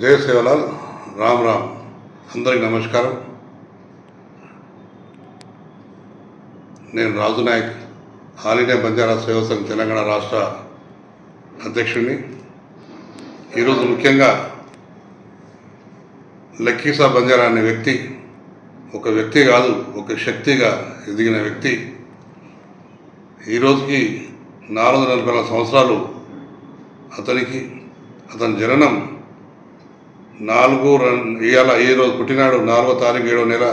జయ సేవలాల్ రామ్ రామ్. అందరికి నమస్కారం. నేను రాజు నాయక్ ఆల్ ఇండియా బంజారా సేవ సంఘ్ తెలంగాణ రాష్ట్ర అధ్యక్షుడిని. ఈరోజు ముఖ్యంగా లక్కీసా బంజారా అనే వ్యక్తి ఒక వ్యక్తి కాదు ఒక శక్తిగా ఎదిగిన వ్యక్తి. ఈరోజుకి నాలుగు వందల నలభై నాలుగు సంవత్సరాలు అతనికి అతని జననం నాలుగు ఇవాళ ఈ రోజు పుట్టినాడు నాలుగో తారీఖు ఏడో నెల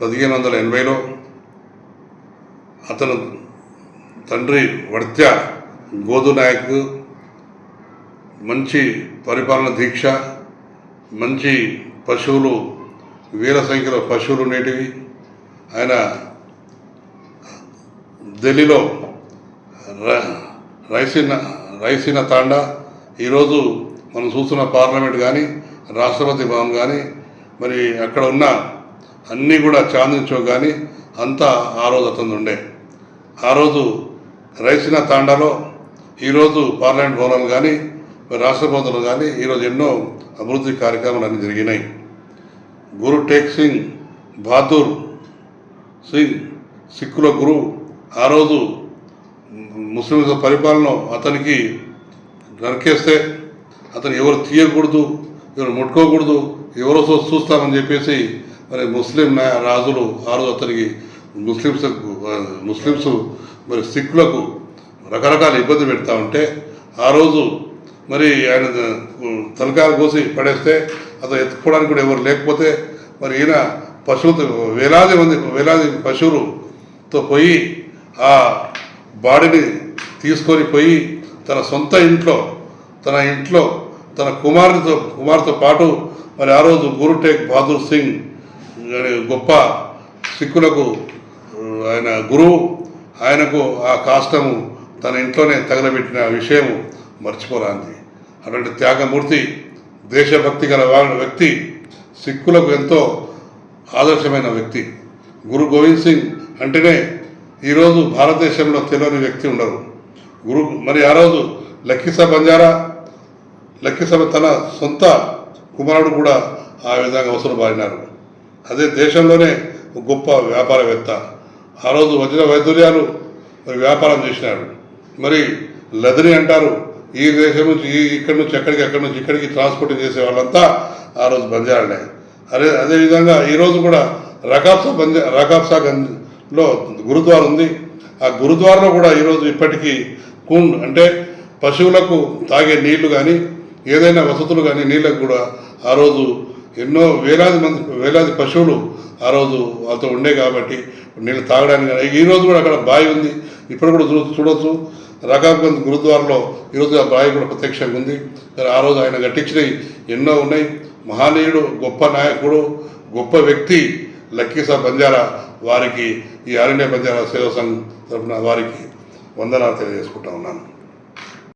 పదిహేను వందల ఎనభైలో. అతను తండ్రి వర్త్య గోదు నాయక్ మంచి పరిపాలన దీక్ష మంచి పశువులు వేల సంఖ్యలో పశువులు ఉండేటివి. ఆయన ఢిల్లీలో రైసిన రైసీన రైసీన తాండా ఈరోజు మనం చూస్తున్న పార్లమెంట్ కానీ రాష్ట్రపతి భవన్ కానీ మరి అక్కడ ఉన్న అన్నీ కూడా చాందిని చౌక్ కానీ అంతా ఆ రోజు అతను ఉండే. ఆ రోజు రైసీన తాండాలో ఈరోజు పార్లమెంట్ భవనాలు కానీ మరి కానీ ఈరోజు ఎన్నో అభివృద్ధి కార్యక్రమాలు అన్నీ జరిగినాయి. గురు టేక్ సింగ్ బహదూర్ సింగ్ సిక్కుల గురు ఆ రోజు ముస్లింల పరిపాలన అతనికి నరికేస్తే అతను ఎవరు తీయకూడదు ఎవరు ముట్టుకోకూడదు. ఎవరో చూ- చూస్తామని చెప్పేసి మరి ముస్లిం రాజులు ఆ రోజు అతనికి ముస్లింస్ ముస్లింస్ మరి సిక్కులకు రకరకాల ఇబ్బంది పెడతా ఉంటే ఆ రోజు మరి ఆయన తలకాలు కోసి పడేస్తే అతను ఎత్తుకోవడానికి కూడా ఎవరు లేకపోతే మరి ఈయన పశువులతో వేలాది మంది వేలాది పశువులతో పోయి ఆ బాడీని తీసుకొని పోయి తన సొంత ఇంట్లో తన ఇంట్లో తన కుమారునితో కుమారుతో పాటు మరి ఆ రోజు గురు టేక్ బహదూర్ సింగ్ అనే గొప్ప సిక్కులకు ఆయన గురువు. ఆయనకు ఆ కాష్టము తన ఇంట్లోనే తగలబెట్టిన విషయం మర్చిపోరాంది. అటువంటి త్యాగమూర్తి దేశభక్తి గల వ్యక్తి సిక్కులకు ఎంతో ఆదర్శమైన వ్యక్తి. గురు గోవింద్ సింగ్ అంటేనే ఈరోజు భారతదేశంలో తెలియని వ్యక్తి ఉండరు. గురు మరి ఆ రోజు లక్కీసా బంజారా లక్కీసభ తన సొంత కుమారుడు కూడా ఆ విధంగా అవసరం బారినారు అదే దేశంలోనే ఒక గొప్ప వ్యాపారవేత్త. ఆ రోజు వజ్ర వైదుర్యాలు మరి వ్యాపారం చేసినారు మరి లదని అంటారు ఈ దేశం నుంచి ఈ ఇక్కడి నుంచి ఎక్కడికి ఎక్కడి నుంచి ఇక్కడికి ట్రాన్స్పోర్ట్ చేసే వాళ్ళంతా ఆ రోజు బంజారాలే. అదే అదేవిధంగా ఈరోజు కూడా రకాబ్సా బంజా రకాబ్సా గంజ్లో గురుద్వార ఉంది. ఆ గురుద్వారలో కూడా ఈరోజు ఇప్పటికీ కుండ్ అంటే పశువులకు తాగే నీళ్ళు కానీ ఏదైనా వసతులు కానీ నీళ్ళకు కూడా ఆ రోజు ఎన్నో వేలాది మంది వేలాది పశువులు ఆ రోజు వాళ్ళతో ఉండే కాబట్టి నీళ్ళు తాగడానికి కానీ ఈ రోజు కూడా అక్కడ బావి ఉంది. ఇప్పుడు కూడా చూ చూడొచ్చు. రకాబ్గంజ్ గురుద్వారలో ఈరోజు ఆ బావి కూడా ప్రత్యక్షంగా ఉంది. మరి ఆ రోజు ఆయన కట్టించినవి ఎన్నో ఉన్నాయి. మహనీయుడు గొప్ప నాయకుడు గొప్ప వ్యక్తి లక్కీసా బంజారా వారికి ఈ ఆల్ ఇండియా బంజారా సేవా సంఘం తరఫున వారికి వందనాలు తెలియజేసుకుంటా ఉన్నాను.